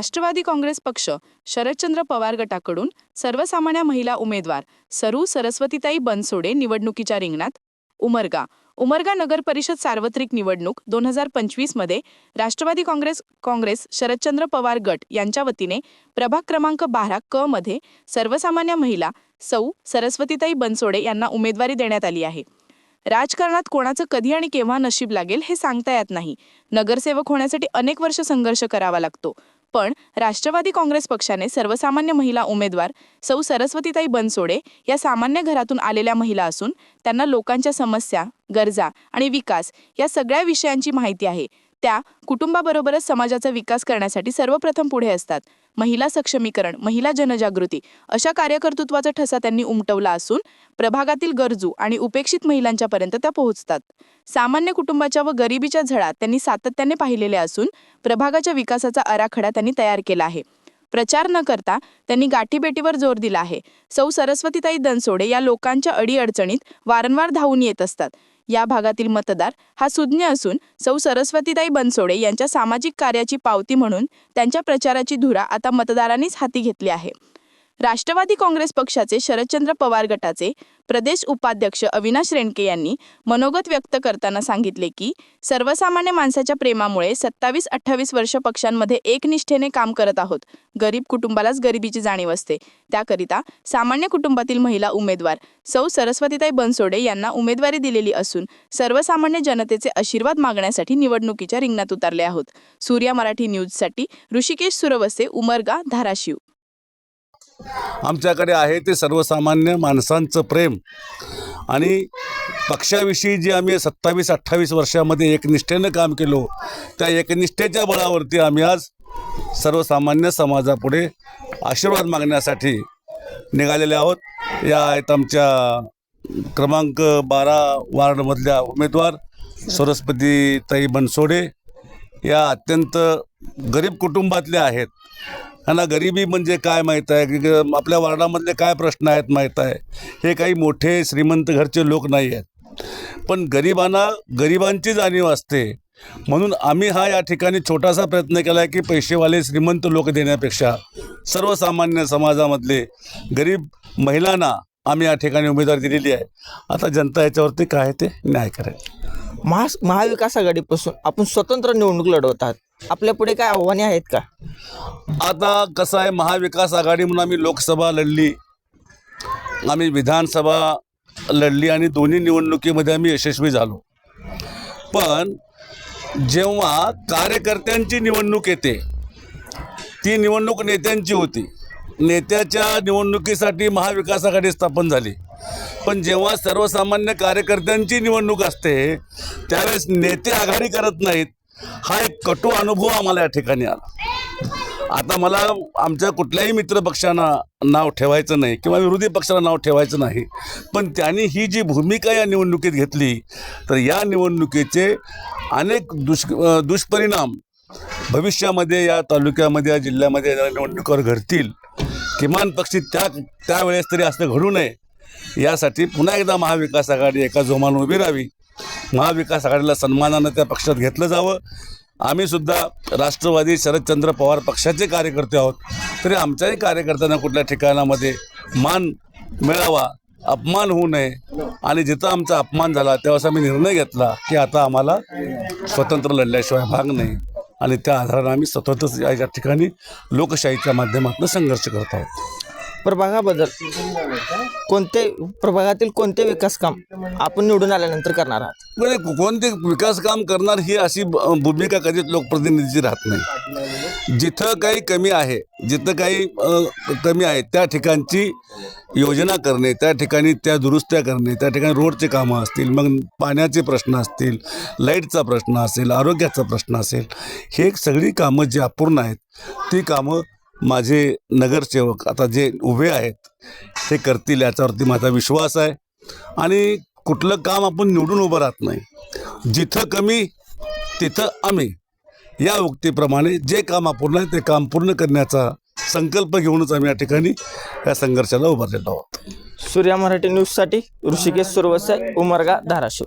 राष्ट्रवादी काँग्रेस पक्ष शरदचंद्र पवार गटाकडून सर्वसामान्य महिला उमेदवार सरू सरस्वतीताई बनसोडे निवडणुकीच्या रिंगणात उमरगा. उमरगा नगर परिषद सार्वत्रिक निवडणूक दोन हजार पंचवीसमध्ये राष्ट्रवादी काँग्रेस काँग्रेस शरदचंद्र पवार गट यांच्या वतीने प्रभाग क्रमांक बारा क मध्ये सर्वसामान्य महिला सौ सरस्वतीताई बनसोडे यांना उमेदवारी देण्यात आली आहे. राजकारणात कोणाचं कधी आणि केव्हा नशीब लागेल हे सांगता येत नाही. नगरसेवक होण्यासाठी अनेक वर्ष संघर्ष करावा लागतो. पण राष्ट्रवादी काँग्रेस पक्षाने सर्वसामान्य महिला उमेदवार सौ सरस्वतीताई बनसोडे या सामान्य घरातून आलेल्या महिला असून त्यांना लोकांच्या समस्या गरजा आणि विकास या सगळ्या विषयांची माहिती आहे. त्या कुटुंबाबरोबरच समाजाचा विकास करण्यासाठी सर्वप्रथम पुढे असतात. महिला सक्षमीकरण महिला जनजागृती अशा कार्यकर्तृत्वाचा ठसा त्यांनी उमटवला असून प्रभागातील गरजू आणि उपेक्षित महिलांच्यापर्यंत त्या पोहोचतात. सामान्य कुटुंबाच्या व गरिबीच्या झळा त्यांनी सातत्याने पाहिलेल्या असून प्रभागाच्या विकासाचा आराखडा त्यांनी तयार केला आहे. प्रचार न करता त्यांनी गाठीबेटीवर जोर दिला आहे. सौ सरस्वतीताई दनसोडे या लोकांच्या अडीअडचणीत वारंवार धावून येत असतात. या भागातील मतदार हा सुज्ञ असून सौ सरस्वतीताई बनसोडे यांच्या सामाजिक कार्याची पावती म्हणून त्यांच्या प्रचाराची धुरा आता मतदारांनीच हाती घेतली आहे. राष्ट्रवादी काँग्रेस पक्षाचे शरदचंद्र पवार गटाचे प्रदेश उपाध्यक्ष अविनाश रेणके यांनी मनोगत व्यक्त करताना सांगितले की सर्वसामान्य माणसाच्या प्रेमामुळे सत्तावीस अठ्ठावीस वर्ष पक्षांमध्ये एकनिष्ठेने काम करत आहोत. गरीब कुटुंबालाच गरिबीची जाणीव असते. त्याकरिता सामान्य कुटुंबातील महिला उमेदवार सौ सरस्वतीताई बनसोडे यांना उमेदवारी दिलेली असून सर्वसामान्य जनतेचे आशीर्वाद मागण्यासाठी निवडणुकीच्या रिंगणात उतरले आहोत. सूर्या मराठी न्यूजसाठी ऋषिकेश सुरवसे उमरगा धाराशिव. आमच्याकडे आहे ते सर्वसामान्य माणसांचं प्रेम. आणि पक्षाविषयी जे आम्ही सत्तावीस अठ्ठावीस वर्षामध्ये एकनिष्ठेनं काम केलो त्या एकनिष्ठेच्या बळावरती आम्ही आज सर्वसामान्य समाजापुढे आशीर्वाद मागण्यासाठी निघालेले आहोत. या आहेत आमच्या क्रमांक बारा वार्डमधल्या उमेदवार सरस्वती ताई बनसोडे. या अत्यंत गरीब कुटुंबातल्या आहेत. त्यांना गरिबी म्हणजे काय माहीत आहे? की आपल्या वार्डामधले काय प्रश्न आहेत माहीत आहे? हे काही मोठे श्रीमंत घरचे लोक नाही आहेत. पण गरिबांना गरिबांची जाणीव असते. म्हणून आम्ही हा या ठिकाणी छोटासा प्रयत्न केला आहे की पैसेवाले श्रीमंत लोक देण्यापेक्षा सर्वसामान्य समाजामधले गरीब महिलांना आम्ही या ठिकाणी उमेदवारी दिलेली आहे. आता जनता याच्यावरती काय ते न्याय करेल. महा महाविकास आघाडीपासून आपण स्वतंत्र निवडणूक लढवत आहात. आपल्या पुढे काय आव्हाने आहेत का? आता कसं आहे महाविकास आघाडी म्हणून आम्ही लोकसभा लढली. आम्ही विधानसभा लढली आणि दोन्ही निवडणुकीमध्ये आम्ही यशस्वी झालो. पण जेव्हा कार्यकर्त्यांची निवडणूक येते ती निवडणूक नेत्यांची होती. नेत्याच्या निवडणुकीसाठी महाविकास आघाडी स्थापन झाली. पण जेव्हा सर्वसामान्य कार्यकर्त्यांची निवडणूक असते त्यावेळेस नेते आघाडी करत नाहीत. हा एक कटू अनुभव आम्हाला या ठिकाणी आला. आता मला आमच्या कुठल्याही मित्रपक्षांना नाव ठेवायचं नाही किंवा विरोधी पक्षाला नाव ठेवायचं नाही पण त्यांनी ही जी भूमिका या निवडणुकीत घेतली तर या निवडणुकीचे अनेक दुष् दुष्परिणाम भविष्यामध्ये या तालुक्यामध्ये या जिल्ह्यामध्ये निवडणुकीवर घडतील. किमान पक्षी त्या त्यावेळेस तरी असं घडू नये. यासाठी पुन्हा एकदा महाविकास आघाडी एका जोमानं उभी राहावी. महाविकास आघाडीला सन्मानानं त्या पक्षात घेतलं जावं. आम्ही सुद्धा राष्ट्रवादी शरदचंद्र पवार पक्षाचे कार्यकर्ते आहोत. तरी आमच्याही कार्यकर्त्यांना कुठल्या ठिकाणामध्ये मान मिळावा अपमान होऊ नये आणि जिथं आमचा अपमान झाला तेव्हाच आम्ही निर्णय घेतला की आता आम्हाला स्वतंत्र लढल्याशिवाय भाग नाही. आणि त्या आधारानं आम्ही सततच या या ठिकाणी लोकशाहीच्या माध्यमातून संघर्ष करत आहोत. प्रभागाबद्दल कोणते प्रभागातील कोणते विकास काम आपण निवडून आल्यानंतर करणार आहात? म्हणजे कोणते विकास काम करणार ही अशी ब- भूमिका कधीच लोकप्रतिनिधीची राहत नाही. जिथं काही कमी आहे जिथं काही अ, कमी आहे त्या ठिकाणची योजना करणे त्या ठिकाणी त्या दुरुस्त्या करणे त्या ठिकाणी रोडचे कामं असतील मग पाण्याचे प्रश्न असतील लाईटचा प्रश्न असेल आरोग्याचा प्रश्न असेल हे सगळी कामं जी अपूर्ण आहेत ती कामं माझे नगरसेवक आता जे उभे आहेत ते करतील याच्यावरती माझा विश्वास आहे. आणि कुठलं काम आपण निवडून उभं राहत नाही. जिथं कमी तिथं आम्ही. या उक्तीप्रमाणे जे काम अपूर्ण आहे ते काम पूर्ण करण्याचा संकल्प घेऊनच आम्ही या ठिकाणी या संघर्षाला उभारलेलो आहोत. सूर्या मराठी न्यूजसाठी ऋषिकेश सुरवसे उमरगा धाराशिव.